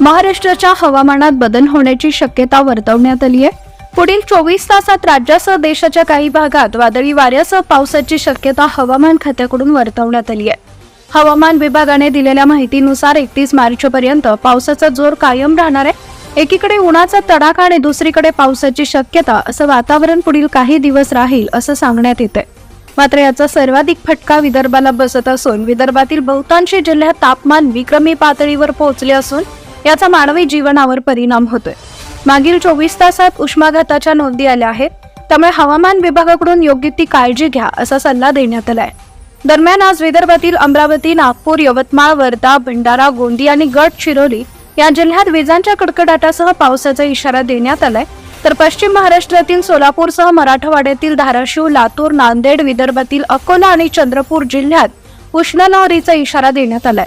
महाराष्ट्राच्या हवामानात बदल होण्याची शक्यता वर्तवण्यात आली आहे. पुढील चोवीस तासात राज्यासह देशाच्या काही भागात वादळी वाऱ्यासह पावसाची शक्यता हवामान खात्याकडून वर्तवण्यात आली आहे. हवामान विभागाने दिलेल्या माहितीनुसार एकतीस मार्चपर्यंत पावसाचा जोर कायम राहणार आहे. एकीकडे उन्हाचा तडाखा आणि दुसरीकडे पावसाची शक्यता असं वातावरण पुढील काही दिवस राहील असं सांगण्यात येते मात्र याचा सर्वाधिक फटका विदर्भाला बसत असून विदर्भातील बहुतांशी जिल्ह्यात तापमान विक्रमी पातळीवर पोहोचले असून याचा मानवी जीवनावर परिणाम होतोय. मागील चोवीस तासात उष्माघाताच्या नोंदी आल्या आहेत. त्यामुळे हवामान विभागाकडून योग्य ती काळजी घ्या असा सल्ला देण्यात आलाय. दरम्यान आज विदर्भातील अमरावती नागपूर यवतमाळ वर्धा भंडारा गोंदी आणि गडचिरोली या जिल्ह्यात विजांच्या कडकडाटासह पावसाचा इशारा देण्यात आलाय. तर पश्चिम महाराष्ट्रातील सोलापूरसह मराठवाड्यातील धाराशिव लातूर नांदेड विदर्भातील अकोला आणि चंद्रपूर जिल्ह्यात उष्णलहरीचा इशारा देण्यात आलाय.